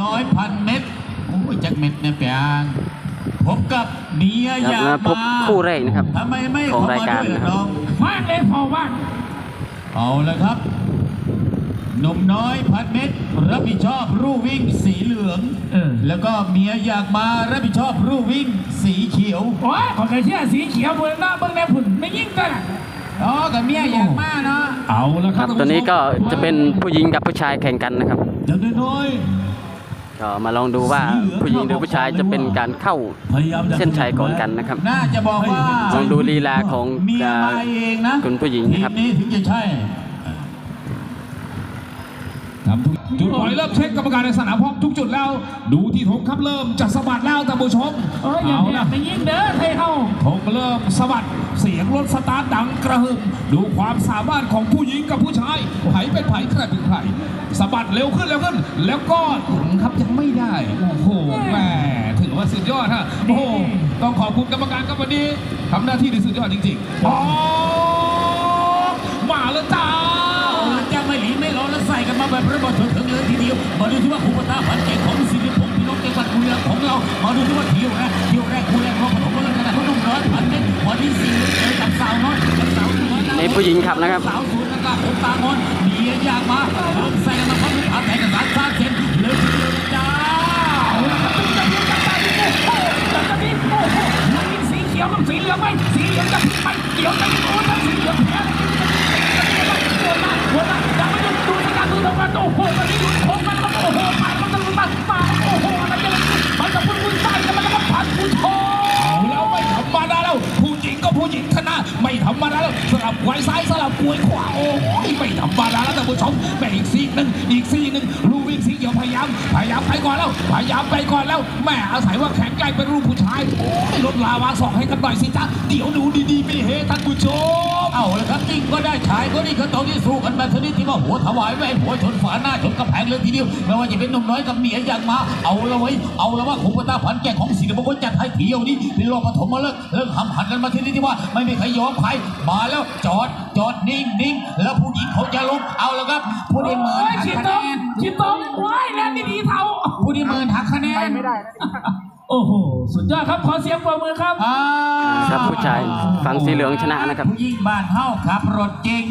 น้อยพันเม็ดโอ้ยจักเม็ดเนี่ยเปียงพบกับเมียครับยามาพบมาคู่แรกนะครับทำไมไม่ของเข้ารายมาการด้วยนะครับน้องว่างเลยพอว่างเอาละครับหนุ่มน้อยพันเม็ดรับผิดชอบรูวิ่งสีเหลืองเออแล้วก็เมียอยากมารับผิดชอบรูวิ่งสีเขียวโอ้ยขอเคยเชื่อสีเขียวบนหน้าเบิ้งแม่ผุ่นไม่ยิ่งกันอ๋อกับเมียอยากมาเนาะเอาละคครัรับบตัวนี้ก็จะเป็นผู้หญิงกับผู้ชายแข่งกันนะครับอย่างน้อย ก็มาลองดูว่าผู้หญิงหรือผู้ชายจะเป็นการเข้าๆพยายามจะเส้นชัยก่อนกันนะครับน่าจะบอกว่าลองดูลีลาของเมียมาเองนะคุณผู้หญิงนะครับทีมนี้ถึงจะใช่จุดปล่อยเริ่มเช็คกรรมการในสนามพร้อมทุกจุดแล้ว ดูที่ธงครับเริ่มจะสะบัดแล้วท่านผู้ชมเอออย่าเอาแพ้ละไปยิงเด้อไทยเฮาธง เริ่มสะบัดเสียงรถสตาร์ทดังกระหึ่มดูความสามารถของผู้หญิงกับผู้ชายไผเป็นไผใครเป็นใครสะบัดเร็วขึ้นเร็วขึ้น แล้วก็ถึงครับยังไม่ได้ โอ้โหแหมถือว่าสุดยอดฮะโอ้โหต้องขอบคุณกรรมการครับวันนี้ทำหน้าที่ได้สุดยอดจริงๆอ๋อมาแล้วจ้าเอาละจ้าไม่หลีไม่รอแล้วใส่กันมาแบบระเบิดถึงเลยทีเดียวมาดูที่ว่าภูมิตาผันเก่งของศิริพงศ์พี่น้องจังหวัดบุรีรัมย์ของเรามาดูที่ว่าเที่ยวแร ผู้หญิงขับนะครับสาวศูนย์กลางผมตางอนเมียยากมาเริ่มใส่กันาพร้อมกับขาแข่งกันสามสามเซนเลยทีเดียจ้าสีเขียวกับสีเหลืองไหมสีเหลืองจะพลิกไปเขียวจะโอ้ยสีเหลืองแพ้ ไว้ซ้ายสลับกวยขวาโอ้ยไม่ ผู้ชมแม่อีกซีกหนึ่งอีกซีกหนึ่งลูวิ่งสีเขียวพยายามพยายามไปก่อนแล้วพยายามไปก่อนแล้วแม่อาศัยว่าแข็งแกร่งเป็นรูปผู้ชายโอ้ยลดลาวาสอกให้กันหน่อยสิจ๊ะเดี๋ยวดูดีๆไม่เฮท่านผู้ชมเอาละครับยิ่งก็ได้ชายก็นี่ก็ตอนที่สู้กันแบบชนิดที่ว่าหัวถวายไม่ให้หัวชนฝาหน้าชนกระแพงเลยทีเดียวไม่ว่าจะเป็นหนุ่มน้อยกับเมียอยากมา เอาละไว้เอาละว่าขุนพตาผันแก่ของศิลปะคนจัดให้เที่ยวนี้เป็นรอบปฐมมาเลิกเลิกหำหันกันมาทีนี้ที่ว่าไม่มีใครยอมใครมาแล้วจอด จอดนิ่งนิ่งแล้วผู้หญิงเขาจะลงเอาละครับผู้ได้หมื่นโอ้ยหักชิดคะตรแนงนชิดตรงว้ายแล้วดีๆเท่าผู้ได้หมื่นหักคะแนนโอ้โหสุดยอดครับขอเสียงปรบมือครับ อ่าครับผู้ชายฝั่งสีเหลืองชนะนะครับ ผู้หญิงบ้านเฮาขับรถเก่ง